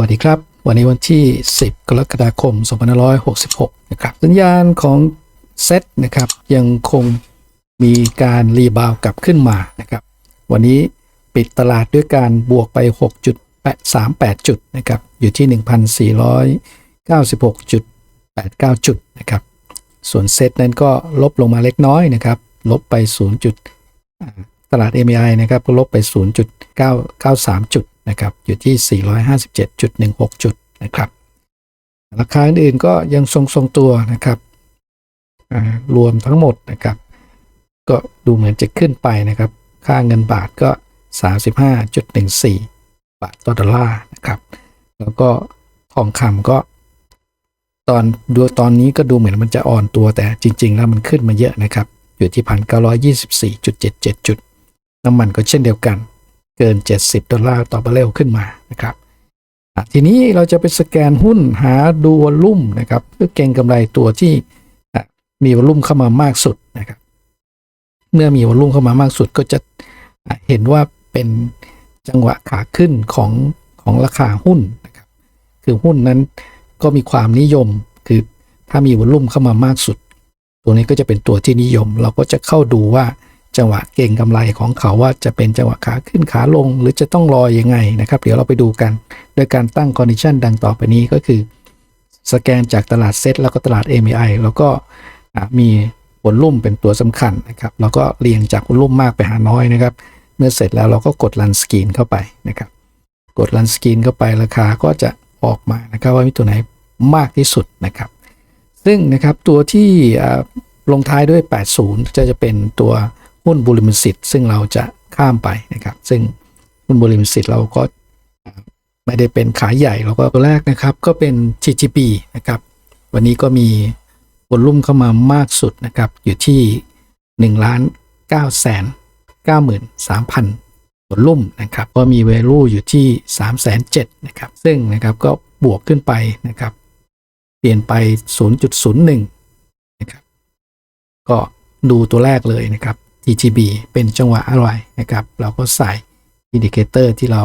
วัสดีครับ วันนี้วันที่ 10 กรกฎาคม 2566 นะครับ สัญญาณของเซตนะครับยังคงมีการรีบาวกลับขึ้นมานะครับ วันนี้ปิดตลาดด้วยการบวกไป 6.38 จุดนะครับ อยู่ที่ 1,496.89 จุดนะครับ ส่วนเซตนั้นก็ลบลงมาเล็กน้อยนะครับ ลบไป 0. จุดอ่าตลาด MAI นะครับก็ลบไป 0.993 จุด นะครับอยู่ที่ 457.16 จุดนะครับราคาอื่นๆก็ยังทรงๆตัวนะครับรวมทั้งหมดนะครับ ก็ดูเหมือนจะขึ้นไปนะครับ ค่าเงินบาทก็ 35.14 บาทต่อดอลลาร์นะครับ แล้วก็ทองคำก็ตอนดูตอนนี้ก็ดูเหมือนมันจะอ่อนตัวแต่จริง ๆ แล้วมันขึ้นมาเยอะนะครับ อยู่ที่พันเก้าร้อยยี่สิบสี่จุดเจ็ดเจ็ดจุด น้ำมันก็เช่นเดียวกัน เกิน 70 ดอลลาร์ต่อบาร์เรลขึ้นมานะครับทีนี้เราจะไปสแกนหุ้นหาดูวอลลุ่มนะครับเพื่อเก็งกำไรตัวที่มีวอลลุ่มเข้ามามากสุดนะครับ เมื่อมีวอลลุ่มเข้ามามากสุดก็จะอะเห็นว่าเป็นจังหวะขาขึ้นของของราคาหุ้นนะครับ คือหุ้นนั้นก็มีความนิยม คือถ้ามีวอลลุ่มเข้ามามากสุด ตัวนี้ก็จะเป็นตัวที่นิยม เราก็จะเข้าดูว่า จังหวะเก่งกำไรของเขาว่าจะเป็นจังหวะขาขึ้นขาลง หรือจะต้องรอยังไงนะครับ เดี๋ยวเราไปดูกัน โดยการตั้งคอนดิชันดังต่อไปนี้ก็คือ สแกนจากตลาดเซตแล้วก็ตลาด MAI แล้วก็มีวอลลุ่มเป็นตัวสำคัญนะครับแล้วก็เรียงจากวอลลุ่มมากไปหาน้อยนะครับ เมื่อเสร็จแล้วเราก็กดรันสกรีนเข้าไปนะครับ กดรันสกรีนเข้าไปราคาก็จะออกมานะครับ ว่ามีตัวไหนมากที่สุดนะครับ ซึ่งนะครับตัวที่ลงท้ายด้วย 80 จะจะเป็นตัว หุ้นบริมสิทธิ์ซึ่งเราจะข้ามไปนะครับ ซึ่งหุ้นบริมสิทธิ์เราก็ไม่ได้เป็นขายใหญ่เราก็ตัวแรกนะครับก็เป็น GGB นะครับ วันนี้ก็มีวอลลุ่มเข้ามามากสุดนะครับ อยู่ที่1ล้าน9แสน93,000วอลลุ่มนะครับ ก็มี value อยู่ที่ 3 7 0 0นะครับ ซึ่งนะครับก็บวกขึ้นไปนะครับ เปลี่ยนไป 0.01 นะครับ ก็ดูตัวแรกเลยนะครับ TGB เป็นจังหวะอะไรนะครับ เราก็ใส่อินดิเคเตอร์ที่เรา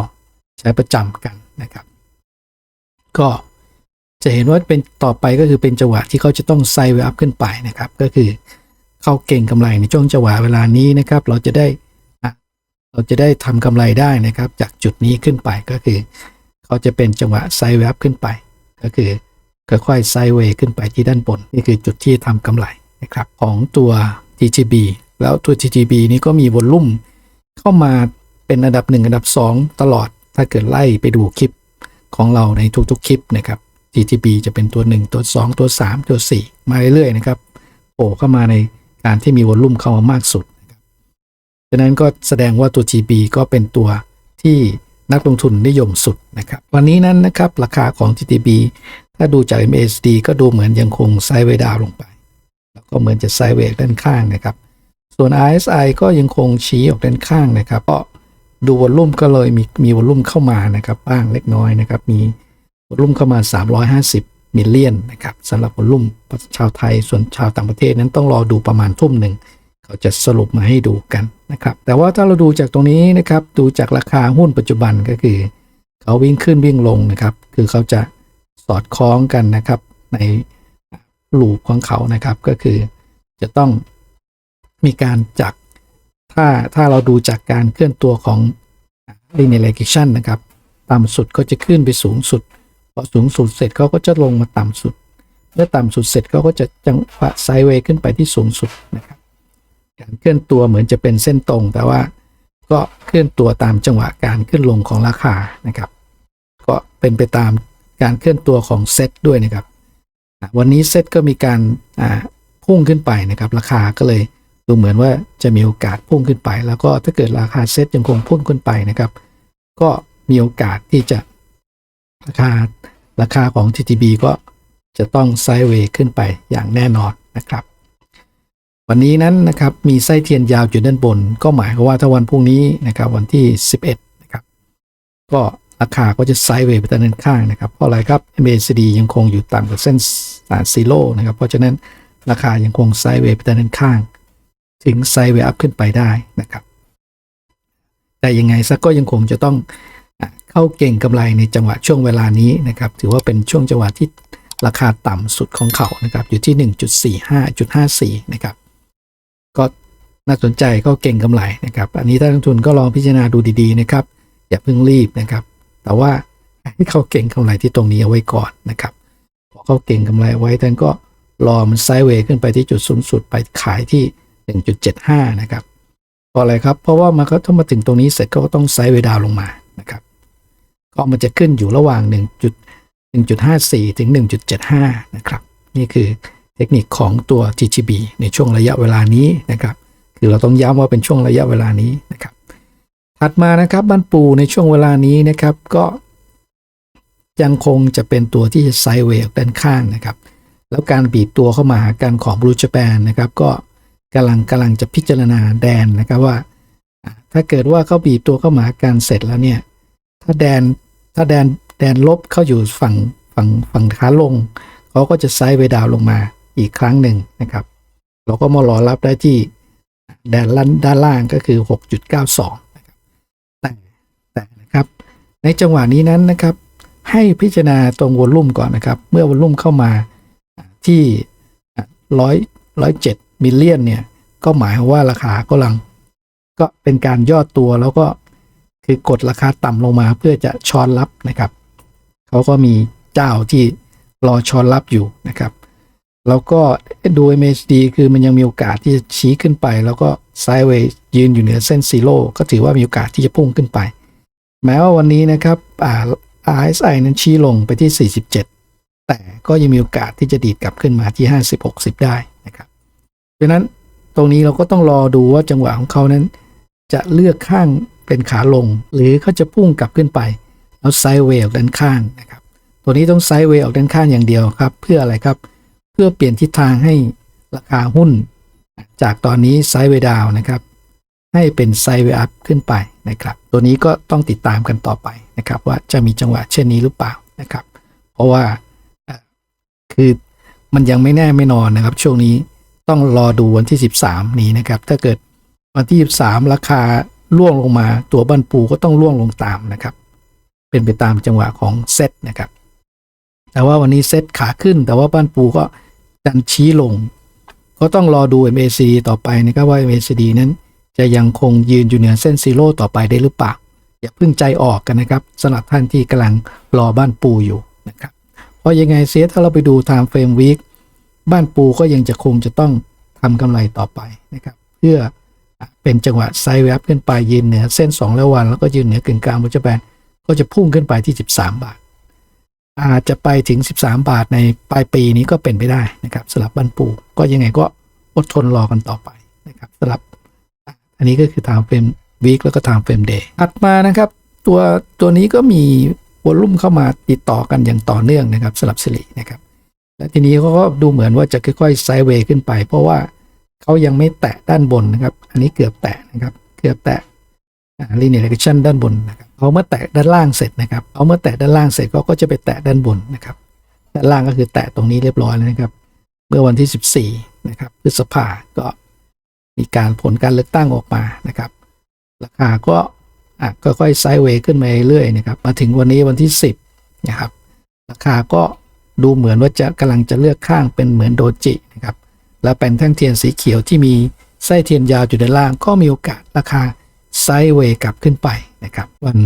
ใช้ประจำกันนะครับ ก็จะเห็นว่าเป็นต่อไปก็คือเป็นจังหวะที่เขาจะต้องไซด์เวอัพขึ้นไปนะครับ ก็คือเข้าเก่งกำไรในช่วงจังหวะเวลานี้นะครับ เราจะได้เราจะได้ทำกำไรได้นะครับ จากจุดนี้ขึ้นไปก็คือ เขาจะเป็นจังหวะไซด์เวอัพขึ้นไป ก็คือค่อยๆไซด์เวขึ้นไปที่ด้านบน นี่คือจุดที่ทำกำไรนะครับของตัว TGB แล้วตัว TGB นี้ก็มีวอลลุ่มเข้ามาเป็นอันดับ 1 อันดับ 2 ตลอด ถ้าเกิดไล่ไปดูคลิปของเราในทุกๆคลิปนะครับ TGB จะเป็นตัว 1 ตัว 2 ตัว 3 ตัว 4 มาเรื่อยๆนะครับโผล่เข้ามาในการที่มีวอลลุ่มเข้ามามากสุดนะครับฉะนั้นก็แสดงว่าตัว GB ก็เป็นตัวที่นักลงทุนนิยมสุดนะครับ วันนี้นั้นนะครับราคาของ TTB ถ้าดูจาก MACD ก็ดูเหมือนยังคงไซด์เวดาวลงไป แล้วก็เหมือนจะไซด์เวย์ด้านข้างนะครับ ส่วน RSI ก็ยังคงชี้ออกด้านข้างนะครับก็ดูวอลลุ่มก็เลยมีมีวอลลุ่มเข้ามานะครับบ้างเล็กน้อยนะครับมีวอลลุ่มเข้ามา 350 มิลเลียนนะครับสำหรับวอลลุ่มชาวไทยส่วนชาวต่างประเทศนั้นต้องรอดูประมาณทุ่มหนึ่งเขาจะสรุปมาให้ดูกันนะครับแต่ว่าถ้าเราดูจากตรงนี้นะครับดูจากราคาหุ้นปัจจุบันก็คือ เขาวิ่งขึ้นวิ่งลงนะครับคือเขาจะสอดคล้องกันนะครับในลูปของเขานะครับก็คือจะต้อง มีการจากถ้าถ้าเราดูจากการเคลื่อนตัวของ linear regression นะครับ ต่ำสุดก็จะขึ้นไปสูงสุดพอสูงสุดเสร็จเขาก็จะลงมาต่ำสุดเมื่อต่ำสุดเสร็จเขาก็จะจังหวะไซด์เวย์ขึ้นไปที่สูงสุดนะครับ การเคลื่อนตัวเหมือนจะเป็นเส้นตรง แต่ว่าก็เคลื่อนตัวตามจังหวะการขึ้นลงของราคานะครับ ก็เป็นไปตามการเคลื่อนตัวของเซตด้วยนะครับ วันนี้เซตก็มีการพุ่งขึ้นไปนะครับ ราคาก็เลย ดูเหมือนว่าจะมีโอกาสพุ่งขึ้นไป แล้วก็ถ้าเกิดราคาเซ็ตยังคงพุ่งขึ้นไปนะครับ ก็มีโอกาสที่จะราคาราคาของ TTB ก็จะต้องไซด์เวย์ขึ้นไปอย่างแน่นอนนะครับ วันนี้นั้นนะครับมีไส้เทียนยาวอยู่ด้านบน ก็หมายความว่าถ้าวันพรุ่งนี้นะครับวันที่ 11นะครับก็ราคาก็จะไซด์เวย์ไปด้านข้างนะครับเพราะอะไรครับ MACD ยังคงอยู่ต่ำกว่าเส้นซีโร่นะครับเพราะฉะนั้นราคายังคงไซด์เวย์ไปด้านข้าง ถึงไซด์เวย์อัพขึ้นไปได้นะครับ แต่ยังไงซะก็ยังคงจะต้องเข้าเก่งกำไรในจังหวะช่วงเวลานี้นะครับ ถือว่าเป็นช่วงจังหวะที่ราคาต่ำสุดของเขานะครับ อยู่ที่ 1.45.54 นะครับ ก็น่าสนใจก็เก่งกำไรนะครับ อันนี้ถ้าลงทุนก็ลองพิจารณาดูดีๆนะครับ อย่าเพิ่งรีบนะครับ แต่ว่าให้เขาเก่งกำไรที่ตรงนี้เอาไว้ก่อนนะครับ พอเขาเก่งกำไรไว้ท่านก็รอมันไซด์เวย์ขึ้นไปที่จุดสูงสุดไปขายที่ 1.75 นะครับเพราะอะไรครับ เพราะว่ามันก็ถ้ามาถึงตรงนี้เสร็จก็ต้องไซด์เวดาวลงมานะครับก็มันจะขึ้นอยู่ระหว่าง 1.1.54 ถึง 1.75 นะครับ นี่คือเทคนิคของตัว GGB ในช่วงระยะเวลานี้นะครับ คือเราต้องย้ำว่าเป็นช่วงระยะเวลานี้นะครับ ถัดมานะครับบ้านปูในช่วงเวลานี้นะครับก็ยังคงจะเป็นตัวที่จะไซด์เวย์ด้านข้างนะครับ แล้วการบีบตัวเข้ามาหากันของบรูจแปนนะครับ ก็ กำลังกำลังจะพิจารณาแดนนะครับว่า ถ้าเกิดว่าเขาบีบตัวเข้ามาหากันเสร็จแล้วเนี่ย ถ้าแดนถ้าแดนแดนลบเข้าอยู่ฝั่งฝั่งฝั่งขาลงเขาก็จะไซด์เวดาวน์ลงมาอีกครั้งหนึ่งนะครับ เราก็มารอรับได้ที่แดนลันด้านล่างก็คือ 6.92นะครับแต่แต่นะครับ ในจังหวะนี้นั้นนะครับ ให้พิจารณาตรงวอลลุ่มก่อนนะครับ เมื่อวอลลุ่มเข้ามาที่ร้อยร้อยเจ็ด มิลเลียนเนี่ยก็หมายความว่าราคากำลัง ก็เป็นการย่อตัวแล้วก็คือกดราคาต่ำลงมาเพื่อจะช้อนรับนะครับเขาก็มีเจ้าที่รอช้อนรับอยู่นะครับ แล้วก็ดู MACD คือมันยังมีโอกาสที่จะชี้ขึ้นไป แล้วก็ไซด์เวย์ยืนอยู่เหนือเส้นซีโร่ก็ถือว่ามีโอกาสที่จะพุ่งขึ้นไป แม้ว่าวันนี้นะครับอ่า RSI นั้นชี้ลงไปที่ 47 แต่ก็ยังมีโอกาสที่จะดีดกลับขึ้นมาที่ 50-60 ได้ ดังนั้นตรงนี้เราก็ต้องรอดูว่าจังหวะของเขานั้น จะเลือกข้างเป็นขาลง หรือเขาจะพุ่งกลับขึ้นไป แล้วไซด์เวย์ออกด้านข้างนะครับ ตัวนี้ต้องไซด์เวย์ออกด้านข้างอย่างเดียวครับ เพื่ออะไรครับ เพื่อเปลี่ยนทิศทางให้ราคาหุ้น จากตอนนี้ไซด์เวย์ดาวนะครับให้เป็นไซด์เวย์อัพขึ้นไปนะครับ ตัวนี้ก็ต้องติดตามกันต่อไปนะครับ ว่าจะมีจังหวะเช่นนี้หรือเปล่านะครับ เพราะว่าคือมันยังไม่แน่ไม่นอนนะครับ ช่วงนี้ ต้องรอดูวันที่ 13 นี้นะครับ ถ้าเกิดวันที่ 13 ราคาล่วงลงมา ตัวบันปูก็ต้องล่วงลงตามนะครับ เป็นไปตามจังหวะของเซตนะครับ แต่ว่าวันนี้เซตขาขึ้น แต่ว่าบ้านปูก็ดันชี้ลง ก็ต้องรอดู MACD ต่อไปนะครับว่า MACD นั้นจะยังคงยืนอยู่เหนือเส้นซีโร่ต่อไปได้หรือเปล่า อย่าเพิ่งใจออกกันนะครับสำหรับท่านที่กำลังรอบ้านปูอยู่นะครับ เพราะยังไงเสียถ้าเราไปดู time frame week บ้านปูก็ยังจะคงจะต้องทำกำไรต่อไปนะครับ เพื่อเป็นจังหวะไซด์เวฟขึ้นไปยืนเหนือเส้น 2 แล้ววัน แล้วก็ยืนเหนือกึ่งกลางบนจะแบนก็จะพุ่งขึ้นไปที่ 13 บาท อาจจะไปถึง 13 บาทในปลายปีนี้ก็เป็นไปได้นะครับสำหรับบ้านปูก็ยังไงก็อดทนรอกันต่อไปนะครับสำหรับ อันนี้ก็คือ time frame week แล้วก็ time frame day ถัดมานะครับตัวตัวนี้ก็มีวอลลุ่มเข้ามาติดต่อกันอย่างต่อเนื่องนะครับสำหรับสิรินะครับ และทีนี้เขาก็ดูเหมือนว่าจะค่อยๆไซด์เวย์ขึ้นไป เพราะว่าเขายังไม่แตะด้านบนนะครับ อันนี้เกือบแตะนะครับ เกือบแตะอ่า linear regression ด้านบนนะครับเขาเมื่อแตะด้านล่างเสร็จนะครับเขาเมื่อแตะด้านล่างเสร็จเขาก็จะไปแตะด้านบนนะครับ ด้านล่างก็คือแตะตรงนี้เรียบร้อยแล้วนะครับ เมื่อวันที่ 14 นะครับพฤษภาก็มีการผลการเลือกตั้งออกมานะครับ ราคาก็อะค่อยๆไซด์เวย์ขึ้นมาเรื่อยๆนะครับ มาถึงวันนี้วันที่ 10 นะครับ ราคาก็ ดูเหมือนว่าจะกำลังจะเลือกข้างเป็นเหมือนโดจินะครับแล้วเป็นแท่งเทียนสีเขียวที่มีไส้เทียนยาวอยู่ด้านล่างก็มีโอกาสราคาไซด์เวย์กลับขึ้นไปนะครับวัน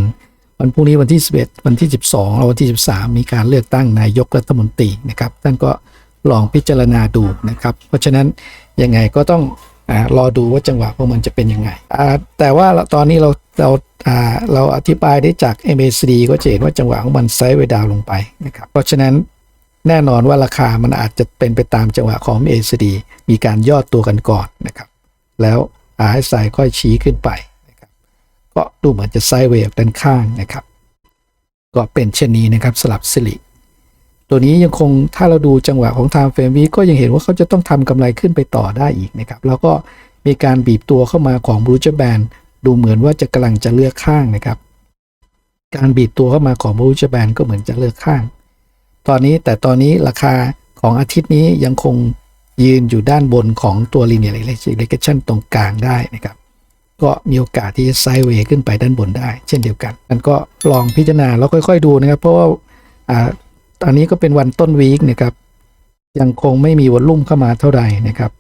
วันพรุ่งนี้วันที่ 11 วันที่ 12แล้ววันที่ 13 มีการเลือกตั้งนายกรัฐมนตรีนะครับท่านก็ลองพิจารณาดูนะครับ เพราะฉะนั้นยังไงก็ต้องอรอดูว่าจังหวะของมันจะเป็นยังไง แต่ว่าตอนนี้เราเราอ่าเราอธิบายได้จาก MACD ก็จะเห็นว่าจังหวะของมันไซด์เวดาวลงไปนะครับเพราะฉะนั้น แน่นอนว่าราคามันอาจจะเป็นไปตามจังหวะของ MACD มีการย่อตัวกันก่อนนะครับ แล้ว RSI ค่อยชี้ขึ้นไปนะครับก็ดูเหมือนจะไซด์เวย์ด้านข้างนะครับ ก็เป็นเช่นนี้นะครับสลับสิริตัวนี้ยังคงถ้าเราดูจังหวะของ Time Frame Week ก็ยังเห็นว่าเขาจะต้องทำกำไรขึ้นไปต่อได้อีกนะครับ แล้วก็มีการบีบตัวเข้ามาของ Blue j a b a n ดูเหมือนว่าจะกำลังจะเลือกข้างนะครับ การบีบตัวเข้ามาของ Blue j a b a n ก็เหมือนจะเลือกข้าง ตอนนี้แต่ตอนนี้ราคาของอาทิตย์นี้ยังคงยืนอยู่ด้านบนของตัว linear regression ตรงกลางได้นะครับ ก็มีโอกาสที่จะไซด์เวย์ขึ้นไปด้านบนได้ เช่นเดียวกันมันก็ลองพิจารณาแล้วค่อยๆดูนะครับ เพราะว่าอ่าตอนนี้ก็เป็นวันต้นวีคนะครับ ยังคงไม่มีวอลลุ่มเข้ามาเท่าไหร่นะครับ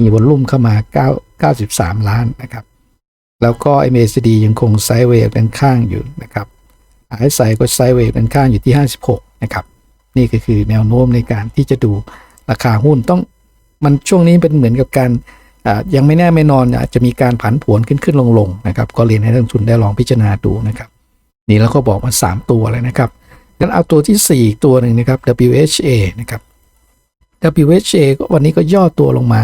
มีวอลลุ่มเข้ามา 9 93 ล้านนะครับ แล้วก็ MACD ยังคงไซด์เวย์ด้านข้างอยู่นะครับ RSI ก็ไซด์เวย์ด้านข้างอยู่ที่ 56 นะครับ นี่ก็คือแนวโน้มในการที่จะดูราคาหุ้นต้องมันช่วงนี้เป็นเหมือนกับการยังไม่แน่ไม่นอนอาจจะมีการผันผวนขึ้นขึ้นลงลงนะครับก็เรียนให้นักลงทุนได้ลองพิจารณาดูนะครับนี่แล้วก็บอกมา 3 ตัวเลยนะครับงั้นเอาตัวที่ 4 ตัวหนึ่งนะครับ WHA นะครับ WHA ก็วันนี้ก็ย่อตัวลงมา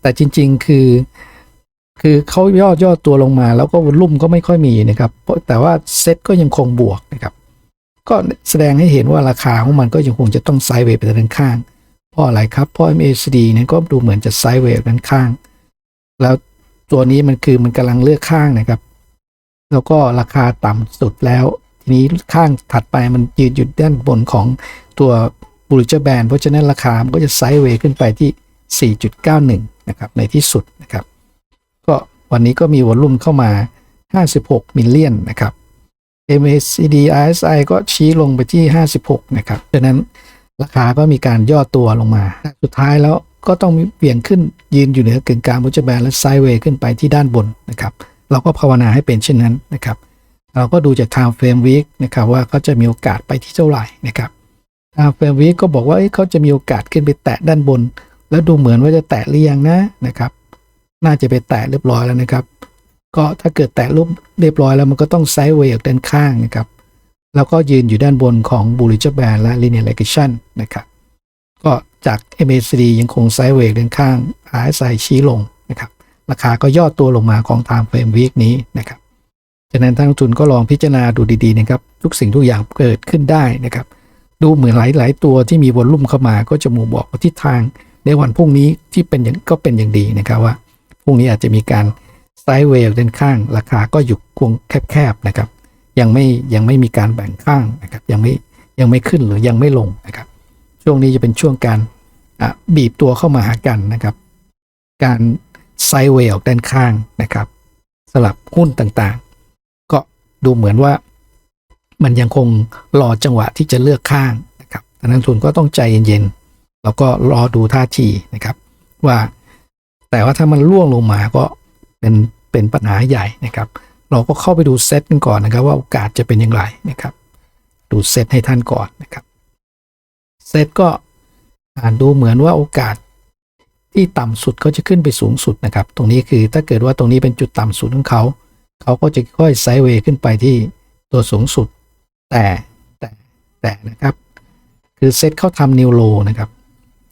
แต่จริง ๆ คือ คือเขาย่อย่อตัวลงมา แล้วก็วอลุ่มก็ไม่ค่อยมีนะครับแต่ว่าเซ็ตก็ยังคงบวกนะครับ ก็แสดงให้เห็นว่าราคาของมันก็ยังคงจะต้องไซด์เวย์ไปด้านข้าง เพราะอะไรครับ เพราะ MACD เนี่ยก็ดูเหมือนจะไซด์เวย์ด้านข้าง แล้วตัวนี้มันคือมันกำลังเลือกข้างนะครับ แล้วก็ราคาต่ำสุดแล้ว ทีนี้ข้างถัดไปมันยืนอยู่ด้านบนของตัวบูริเจอร์แบนเพราะฉะนั้นราคามันก็จะไซด์เวย์ขึ้นไปที่ 4.91 นะครับ ในที่สุดนะครับ ก็วันนี้ก็มีวอลลุ่มเข้ามา 56 มิลเลียนนะครับ MACD RSI ก็ชี้ลงไปที่ 56 นะครับดังนั้นราคาก็มีการย่อตัวลงมา สุดท้ายแล้วก็ต้องมีเบี่ยงขึ้นยืนอยู่เหนือกึ่งกลางบุจแบนและไซด์เวย์ขึ้นไปที่ด้านบนนะครับ เราก็ภาวนาให้เป็นเช่นนั้นนะครับ เราก็ดูจาก time frame week นะครับว่าเขาจะมีโอกาสไปที่เท่าไหร่นะครับ time frame week ก็บอกว่าเอ้ยเขาจะมีโอกาสขึ้นไปแตะด้านบน แล้วดูเหมือนว่าจะแตะหรือยังนะนะครับ น่าจะไปแตะเรียบร้อยแล้วนะครับ ก็ถ้าเกิดแตะรูปเรียบร้อยแล้วมันก็ต้องไซด์เวย์ออกด้านข้างนะครับ แล้วก็ยืนอยู่ด้านบนของ Bollinger Band และ Linear Regression นะครับ ก็จาก MACD ยังคงไซด์เวย์ด้านข้าง RSI ชี้ลงนะครับ ราคาก็ย่อตัวลงมาของ Time Frame Week นี้นะครับฉะนั้นทางทุนก็ลองพิจารณาดูดีๆนะครับ ทุกสิ่งทุกอย่างเกิดขึ้นได้นะครับ ดูเหมือนหลายๆตัวที่มีวอลลุ่มเข้ามาก็จะมูบอกว่าทิศทางในวันพรุ่งนี้ที่เป็นอย่างก็เป็นอย่างดีนะครับว่าพรุ่งนี้อาจจะมีการ ไซด์เวย์ด้านข้าง ราคาก็อยู่กวงแคบๆนะครับ ยังไม่ยังไม่มีการแบ่งข้างนะครับ ยังไม่ยังไม่ขึ้นหรือยังไม่ลงนะครับ ช่วงนี้จะเป็นช่วงการบีบตัวเข้ามาหากันนะครับ การไซด์เวย์ออกด้านข้างนะครับสลับหุ้นต่างๆ ก็ดูเหมือนว่ามันยังคงรอจังหวะที่จะเลือกข้างนะครับดังนั้นทุนก็ต้องใจเย็นๆ แล้วก็รอดูท่าทีนะครับ ว่าแต่ว่าถ้ามันล่วงลงมาก็ เป็นเป็นปัญหาใหญ่นะครับ เราก็เข้าไปดูเซตกันก่อนนะครับ ว่าโอกาสจะเป็นอย่างไรนะครับ ดูเซตให้ท่านก่อนนะครับเซตก็อ่านดูเหมือนว่าโอกาสที่ต่ำสุดเขาจะขึ้นไปสูงสุดนะครับ ตรงนี้คือถ้าเกิดว่าตรงนี้เป็นจุดต่ำสุดของเขา เขาก็จะค่อยไซด์เวย์ขึ้นไปที่ตัวสูงสุด แต่แต่แต่นะครับ คือเซตเขาทำนิวโลนะครับ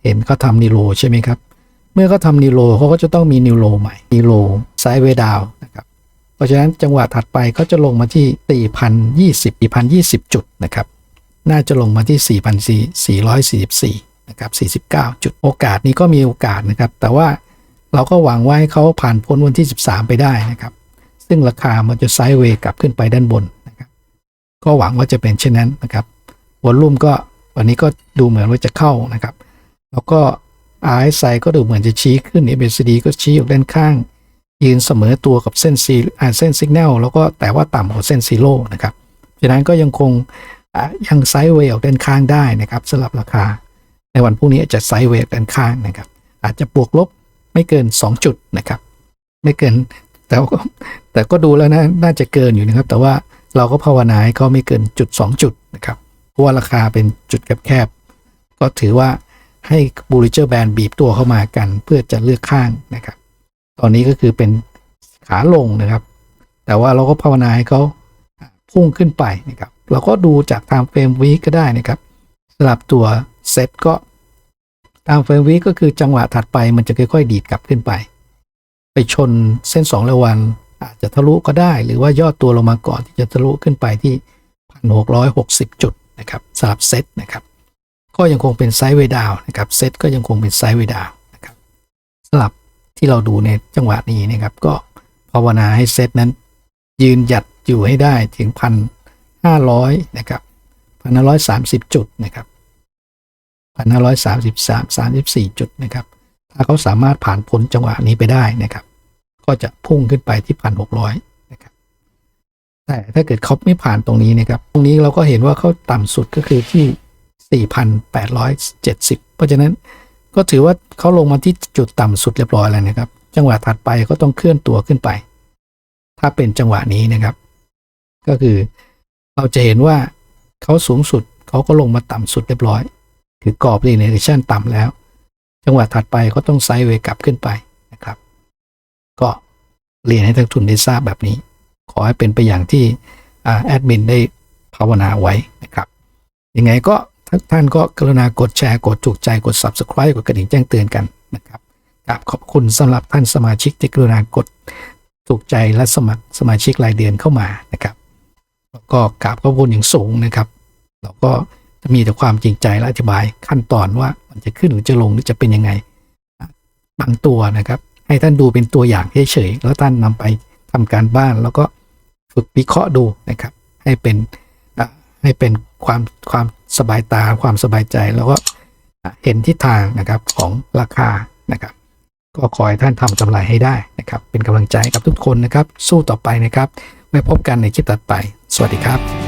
เห็นเขาทำนิวโลใช่ไหมครับ เมื่อเขาทำนิโลเขาก็จะต้องมีนิโลใหม่นิโลไซด์เวดาวนะครับเพราะฉะนั้นจังหวะถัดไปเขาจะลงมาที่ 4,020 4,020 จุดนะครับน่าจะลงมาที่ 4,444นะครับ49 จุดโอกาสนี้ก็มีโอกาสนะครับ แต่ว่าเราก็หวังว่าให้เขาผ่านพ้นวันที่ 13 ไปได้นะครับ ซึ่งราคามันจะไซด์เวย์กลับขึ้นไปด้านบนนะครับ ก็หวังว่าจะเป็นเช่นนั้นนะครับวอลลุ่มก็วันนี้ก็ดูเหมือนว่าจะเข้านะครับ แล้วก็ RSI ก็ดูเหมือนจะชี้ขึ้น MACD ก็ชี้อยู่ด้านข้าง ยืนเสมอตัวกับเส้นซีอ่าเส้นสัญญาณแล้วก็แต่ว่าต่ำกว่าเส้นซีโร่นะครับฉะนั้นก็ยังคงยังไซด์เวย์ออกด้านข้างได้นะครับสำหรับราคา ในวันพรุ่งนี้จะไซด์เวย์ด้านข้างนะครับ อาจจะบวกลบไม่เกิน 2 จุดนะครับ ไม่เกินแต่ก็แต่ก็ดูแล้วนะน่าจะเกินอยู่นะครับ แต่ว่าเราก็ภาวนาให้เขาไม่เกินจุด 2 จุดนะครับเพราะว่าราคาเป็นจุดแคบๆก็ถือว่า ให้บูริเจอร์แบนบีบตัวเข้ามากัน เพื่อจะเลือกข้างนะครับ ตอนนี้ก็คือเป็นขาลงนะครับ แต่ว่าเราก็ภาวนาให้เขาพุ่งขึ้นไปนะครับ เราก็ดูจาก time frame week ก็ได้นะครับสำหรับตัวเซตก็ time frame week ก็คือจังหวะถัดไปมันจะค่อยๆ ดีดกลับขึ้นไป ไปชนเส้น2ระวันอาจจะทะลุก็ได้ หรือว่าย่อตัวลงมาก่อนที่จะทะลุขึ้นไปที่ 1,660 จุดนะครับสำหรับเซตนะครับ ก็ยังคงเป็นไซด์เวดาวนะครับเซตก็ยังคงเป็นไซด์เวดาวนะครับสำหรับที่เราดูในจังหวะนี้นะครับ ก็ภาวนาให้เซตนั้น ยืนหยัดอยู่ให้ได้ถึงพันห้าร้อยนะครับพันห้าร้อยสามสิบจุดนะครับพันห้าร้อยสามสิบสามสามสิบสี่จุดนะครับ ถ้าเขาสามารถผ่านพ้นจังหวะนี้ไปได้นะครับ ก็จะพุ่งขึ้นไปที่พันหกร้อยนะครับ แต่ถ้าเกิดเขาไม่ผ่านตรงนี้นะครับ ตรงนี้เราก็เห็นว่าเขาต่ำสุดก็คือที่ 4,870 เพราะฉะนั้นก็ถือว่าเขาลงมาที่จุดต่ำสุดเรียบร้อยแล้วนะครับ จังหวะถัดไปก็ต้องเคลื่อนตัวขึ้นไป ถ้าเป็นจังหวะนี้นะครับ ก็คือเราจะเห็นว่าเขาสูงสุดเขาก็ลงมาต่ำสุดเรียบร้อย คือกรอบรีเนเรชันต่ำแล้ว จังหวะถัดไปก็ต้องไซด์เวกลับขึ้นไปนะครับ ก็เรียนให้ท่านทุนได้ทราบแบบนี้ ขอให้เป็นไปอย่างที่อ่าแอดมินได้ภาวนาไว้นะครับยังไงก็ ทุกท่านก็กรุณากดแชร์กดถูกใจกด Subscribe กดกระดิ่งแจ้งเตือนกันนะครับกราบขอบคุณสำหรับท่านสมาชิกที่กรุณากดถูกใจและสมัครสมาชิกรายเดือนเข้ามานะครับก็กราบขอบคุณอย่างสูงนะครับเราก็จะมีแต่ความจริงใจและอธิบายขั้นตอนว่ามันจะขึ้นหรือจะลงหรือจะเป็นยังไงบางตัวนะครับ ให้ท่านดูเป็นตัวอย่างเฉยๆแล้วท่านนำไปทำการบ้านแล้วก็ฝึกวิเคราะห์ดูนะครับ ให้เป็นให้เป็นความความ สบายตาความสบายใจแล้วก็เห็นทิศทางนะครับของราคานะครับ ก็ขอให้ท่านทำกำไรให้ได้นะครับ เป็นกำลังใจกับทุกคนนะครับ สู้ต่อไปนะครับ ไว้พบกันในคลิปต่อไป สวัสดีครับ